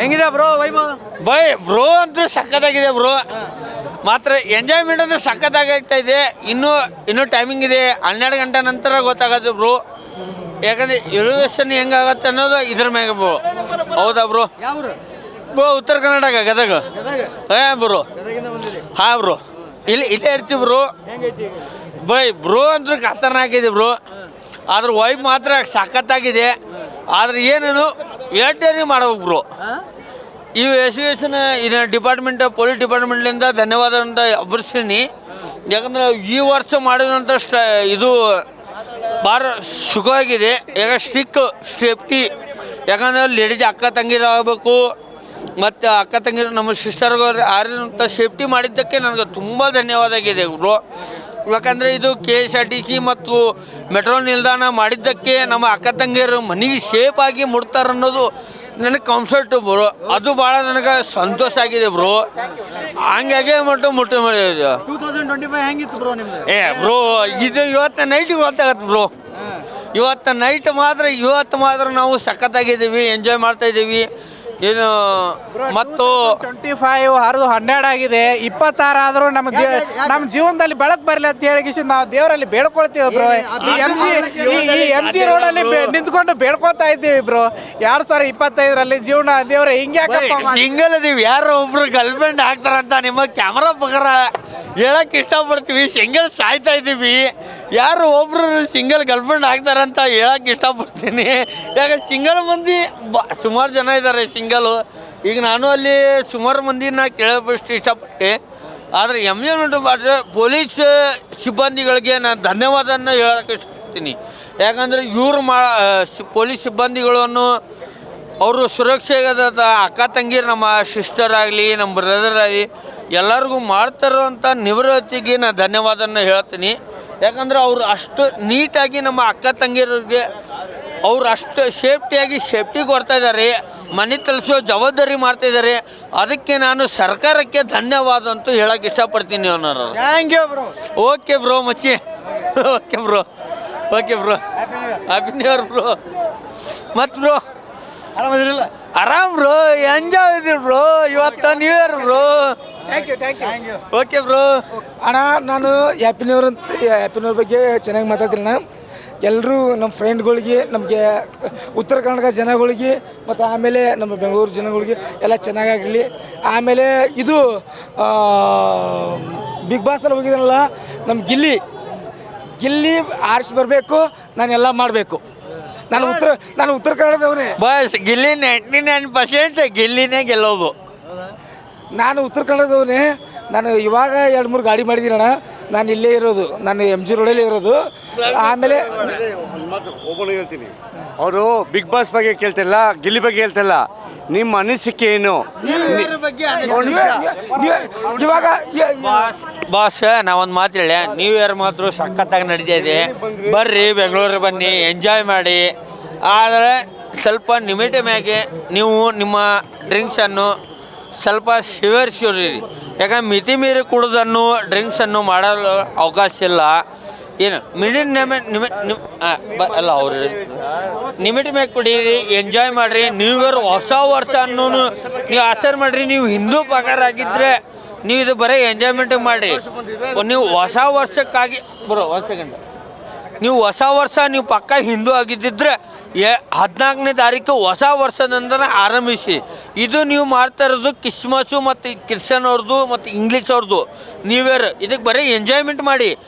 ಹೆಂಗಿದೆ bro ವೈಮ by bro ಅಂತೂ ಸಖತ್ತಾಗಿದೆ ಬ್ರೋ ಮಾತ್ರ ಎಂಜಾಯ್ಮೆಂಟ್ ಅಂದ್ರೆ ಸಖತ್ತಾಗ್ತಾ ಇದೆ. ಇನ್ನೂ ಇನ್ನೂ ಟೈಮಿಂಗ್ ಇದೆ. ಹನ್ನೆರಡು ಗಂಟೆ ನಂತರ ಗೊತ್ತಾಗುತ್ತೆ ಬ್ರೋ ಯಾಕಂದ್ರೆ ಎಲಿವೇಶನ್ ಹೆಂಗಾಗತ್ತೆ ಅನ್ನೋದು ಇದ್ರ ಮ್ಯಾಗ ಬ್ರೋ ಹೌದಾ ಬ್ರೋ ಬೋ ಬ್ರೋ ಉತ್ತರ ಕರ್ನಾಟಕ ಗದಗ. ಹೇ ಬ್ರೋ ಹಾ ಬ್ರೋ ಇಲ್ಲಿ ಇಲ್ಲೇ ಇರ್ತೀವಿ ಬ್ರೋ ಬೈ ಬ್ರೋ ಅಂದ್ರೆ ಖತರ್ನಾಕಿದೆ ಬ್ರೋ ಆದ್ರೆ ವೈಬ್ ಮಾತ್ರ ಸಖತ್ತಾಗಿದೆ. ಆದ್ರೆ ಏನೇನು ಏರ್ಟೇರಿ ಮಾಡ್ಬೇಕು ಬ್ರೋ? ಈ ಎಜುಕೇಷನ್ ಇದ ಡಿಪಾರ್ಟ್ಮೆಂಟ್ ಪೊಲೀಸ್ ಡಿಪಾರ್ಟ್ಮೆಂಟ್ಲಿಂದ ಧನ್ಯವಾದ ಅಂತ ಅಭ್ಯರ್ಥಿಸ್ತೀನಿ ಯಾಕಂದ್ರೆ ಈ ವರ್ಷ ಮಾಡಿದಂಥ ಸ್ಟ ಇದು ಭಾಳ ಸುಖವಾಗಿದೆ ಈಗ ಸ್ಟಿಕ್ ಸೇಫ್ಟಿ ಯಾಕಂದ್ರೆ ಲೇಡೀಸ್ ಅಕ್ಕ ತಂಗಿರು ಆಗಬೇಕು. ಮತ್ತು ಅಕ್ಕ ತಂಗಿರು ನಮ್ಮ ಸಿಸ್ಟರ್ಗಳು ಆರಿದಂಥ ಸೇಫ್ಟಿ ಮಾಡಿದ್ದಕ್ಕೆ ನನಗೆ ತುಂಬ ಧನ್ಯವಾದ ಆಗಿದೆ ಇವರು ಯಾಕಂದರೆ ಇದು K S R T C ಮತ್ತು ಮೆಟ್ರೋ ನಿಲ್ದಾಣ ಮಾಡಿದ್ದಕ್ಕೆ ನಮ್ಮ ಅಕ್ಕ ತಂಗಿಯರು ಮನೆಗೆ ಸೇಫ್ ಆಗಿ ಮುಡ್ತಾರೆ ಅನ್ನೋದು ನನಗೆ ಕಂಫರ್ಟ್ ಬ್ರೋ ಅದು ಭಾಳ ನನಗೆ ಸಂತೋಷ ಆಗಿದೆ ಬ್ರೋ ಹಂಗಾಗಿ ಮಟ್ಟ ಮುಟ್ಟ ಟ್ವೆಂಟಿ 2025 ಹೆಂಗಿತ್ತು ಬ್ರೋ ನಿಮ್ದು? ಏ ಬ್ರೋ ಇದು ಇವತ್ತು ನೈಟ್ ಗೊತ್ತಾಗತ್ತೆ ಬ್ರೋ ಇವತ್ತು ನೈಟ್ ಮಾತ್ರ ಇವತ್ತು ಮಾತ್ರ ನಾವು ಸಖತ್ತಾಗಿದ್ದೀವಿ ಎಂಜಾಯ್ ಮಾಡ್ತಾ ಇದ್ದೀವಿ. ಏನು ಮತ್ತು ಟ್ವೆಂಟಿ ಫೈವ್ ಹರಿದು ಹನ್ನೆರಡು ಆಗಿದೆ. ಇಪ್ಪತ್ತಾರು ಆದರೂ ನಮ್ಮ ನಮ್ಮ ಜೀವನದಲ್ಲಿ ಬೆಳಕು ಬರಲಿ ಅಂತ ಹೇಳಿ ನಾವು ದೇವರಲ್ಲಿ ಬೇಡ್ಕೊಳ್ತೀವಿ ಬ್ರೋ ಈ ಎಂ ಜಿ ರೋಡ್ ಅಲ್ಲಿ ಜಿ ನಿಂತ್ಕೊಂಡು ಬೇಡ್ಕೊತಾ ಇದ್ದೀವಿ ಬ್ರೋ. ಎರಡ್ ಸಾವಿರ ಇಪ್ಪತ್ತೈದರಲ್ಲಿ ಜೀವನ ದೇವ್ರೆ ಹಿಂಗೆ ಸಿಂಗಲ್ ಇದೀವಿ ಯಾರೋ ಒಬ್ರು ಗರ್ಲ್ಫ್ರೆಂಡ್ ಹಾಕ್ತಾರಂತ ನಿಮ್ಮ ಕ್ಯಾಮ್ರಾ ಪ್ರಕಾರ ಹೇಳಕ್ ಇಷ್ಟಪಡ್ತೀವಿ ಸಿಂಗಲ್ ಸಾಯ್ತಾ ಇದ್ದೀವಿ. ಯಾರು ಒಬ್ರು ಸಿಂಗಲ್ ಗರ್ಲ್ಫ್ರೆಂಡ್ ಹಾಕ್ತಾರಂತ ಹೇಳಕ್ ಇಷ್ಟಪಡ್ತೀನಿ. ಯಾಕೆ ಸಿಂಗಲ್ ಮಂದಿ ಬ ಸುಮಾರು ಜನ ಇದ್ದಾರೆ ಸಿಂಗಲು ಈಗ ನಾನು ಅಲ್ಲಿ ಸುಮಾರು ಮಂದಿನ ಕೇಳಬಷ್ಟು ಇಷ್ಟಪಟ್ಟೆ. ಆದರೆ ಎಂಜಾಯ್ಮೆಂಟ್ ಮಾಡಿದ್ರೆ ಪೊಲೀಸ್ ಸಿಬ್ಬಂದಿಗಳಿಗೆ ನಾನು ಧನ್ಯವಾದನ ಹೇಳಕ್ಕೆ ಇಷ್ಟಪಡ್ತೀನಿ. ಯಾಕಂದರೆ ಇವರು ಮಾ ಪೊಲೀಸ್ ಸಿಬ್ಬಂದಿಗಳನ್ನು ಅವರು ಸುರಕ್ಷೆಗದ ಅಕ್ಕ ತಂಗಿರು ನಮ್ಮ ಸಿಸ್ಟರ್ ಆಗಲಿ ನಮ್ಮ ಬ್ರದರ್ ಆಗಲಿ ಎಲ್ಲರಿಗೂ ಮಾಡ್ತಾರಂಥ ನಿವೃತ್ತಿಗೆ ನಾನು ಧನ್ಯವಾದನ ಹೇಳ್ತೀನಿ. ಯಾಕಂದ್ರೆ ಅವರು ಅಷ್ಟು ನೀಟಾಗಿ ನಮ್ಮ ಅಕ್ಕ ತಂಗಿಯರಿಗೆ ಅವ್ರು ಅಷ್ಟು ಸೇಫ್ಟಿಯಾಗಿ ಸೇಫ್ಟಿ ಕೊಡ್ತಾಯಿದ್ದಾರೆ ಮನೆ ತಲುಪಿಸೋ ಜವಾಬ್ದಾರಿ ಮಾಡ್ತಾಯಿದ್ದಾರೆ ಅದಕ್ಕೆ ನಾನು ಸರ್ಕಾರಕ್ಕೆ ಧನ್ಯವಾದ ಅಂತೂ ಹೇಳಕ್ಕೆ ಇಷ್ಟಪಡ್ತೀನಿ ಅನ್ನೋರು. Thank you bro okay bro ಮಚ್ಚಿ. Okay bro okay bro happy new year bro ಮತ್ತು ಬ್ರೋ ಆರಾಮದಿರಲ್ಲ ಆರಾಮ್ ಬ್ರೋ ಎಂಜಾಯ್ ಇದ್ರಿ ಬ್ರೋ ಇವತ್ತು new year bro thank you thank you okay bro ಅಣ್ಣ ನಾನು ಹ್ಯಾಪಿ ನ್ಯೂ ಇಯರ್ ಅಂತ ಇಯರ್ ಬಗ್ಗೆ ಚೆನ್ನಾಗಿ ಮಾತಾಡ್ತೀನಿ ನಾನು ಎಲ್ಲರೂ ನಮ್ಮ ಫ್ರೆಂಡ್ಗಳಿಗೆ ನಮಗೆ ಉತ್ತರ ಕರ್ನಾಟಕ ಜನಗಳಿಗೆ ಮತ್ತು ಆಮೇಲೆ ನಮ್ಮ ಬೆಂಗಳೂರು ಜನಗಳಿಗೆ ಎಲ್ಲ ಚೆನ್ನಾಗಾಗಲಿ. ಆಮೇಲೆ ಇದು ಬಿಗ್ ಬಾಸಲ್ಲಿ ಹೋಗಿದ್ದಾನಲ್ಲ ನಮ್ಮ ಗಿಲ್ಲಿ. ಗಿಲ್ಲಿ ಆರಿಸಿ ಬರಬೇಕು ನಾನು ಎಲ್ಲ ಮಾಡಬೇಕು. ನಾನು ಉತ್ತರ ನಾನು ಉತ್ತರ ಕನ್ನಡದವನೇ ಬಸ್ ಗಿಲ್ಲಿ ನೈಂಟಿ ನೈನ್ ಪರ್ಸೆಂಟ್ ಗಿಲ್ಲಿನೇ ಗೆಲ್ಲೋದು. ನಾನು ಉತ್ತರ ಕನ್ನಡದವನೇ ನಾನು ಇವಾಗ ಎರಡು ಮೂರು ಗಾಡಿ ಮಾಡಿದ್ದೀನಣ್ಣ ನಾನು ಇಲ್ಲೇ ಇರೋದು. ನಾನು ಎಂ ಜಿ ರೋಡಲ್ಲೇ ಇರೋದು. ಆಮೇಲೆ ಅವರು ಬಿಗ್ ಬಾಸ್ ಬಗ್ಗೆ ಕೇಳ್ತಿಲ್ಲ ಗಿಲ್ಲಿ ಬಗ್ಗೆ ಹೇಳ್ತಿಲ್ಲ. ನಿಮ್ಮ ಅನಿಸಿಕೆ ಏನು? ಇವಾಗ ಬಾಸ್ ನಾವೊಂದು ಒಂದು ಮಾತು ಹೇಳಿ. ನ್ಯೂ ಇಯರ್ ಮಾತ್ರ ಸಖತ್ತಾಗಿ ನಡೀತಾ ಇದೆ? ಬರ್ರಿ ಬೆಂಗಳೂರಿಗೆ ಬನ್ನಿ ಎಂಜಾಯ್ ಮಾಡಿ. ಆದರೆ ಸ್ವಲ್ಪ ನಿಮಿಟ ಮ್ಯಾಗೆ ನೀವು ನಿಮ್ಮ ಡ್ರಿಂಕ್ಸನ್ನು ಸ್ವಲ್ಪ ಶಿವರಿಸಿರಿ ಯಾಕಂದ್ರೆ ಮಿತಿ ಮೀರಿ ಕುಡಿದನ್ನು ಡ್ರಿಂಕ್ಸನ್ನು ಮಾಡಲು ಅವಕಾಶ ಇಲ್ಲ. ಏನು ಮಿಡಿನ್ ಅಲ್ಲ, ಅವ್ರು ನಿಮಿಟ್ ಮ್ಯಾಗ ಕುಡೀರಿ ಎಂಜಾಯ್ ಮಾಡಿರಿ. ನ್ಯೂ ಇಯರ್ ಹೊಸ ವರ್ಷ ಅನ್ನೋ ನೀವು ಆಚರಣೆ ಮಾಡಿರಿ. ನೀವು ಹಿಂದೂ ಪಗಾರ ಆಗಿದ್ರೆ ನೀವು ಇದು ಬರೀ ಎಂಜಾಯ್ಮೆಂಟ್ ಮಾಡಿ ನೀವು ಹೊಸ ವರ್ಷಕ್ಕಾಗಿ, ಬರೋ, ಒಂದು ಸೆಕೆಂಡ್ ನೀವು ಹೊಸ ವರ್ಷ, ನೀವು ಪಕ್ಕ ಹಿಂದೂ ಆಗಿದ್ದಿದ್ರೆ, ಎ, ಹದಿನಾಲ್ಕನೇ ತಾರೀಕು ಹೊಸ ವರ್ಷದಿಂದ ಆರಂಭಿಸಿ. ಇದು ನೀವು ಮಾಡ್ತಾ ಇರೋದು ಕ್ರಿಸ್ಮಸ್ಸು ಮತ್ತು ಕ್ರಿಶ್ಚನ್ ಅವ್ರದ್ದು ಮತ್ತು ಇಂಗ್ಲೀಷ್ ಅವ್ರದ್ದು ನ್ಯೂ ಇಯರ್ ಇದಕ್ಕೆ ಬರೀ ಎಂಜಾಯ್ಮೆಂಟ್ ಮಾಡಿ.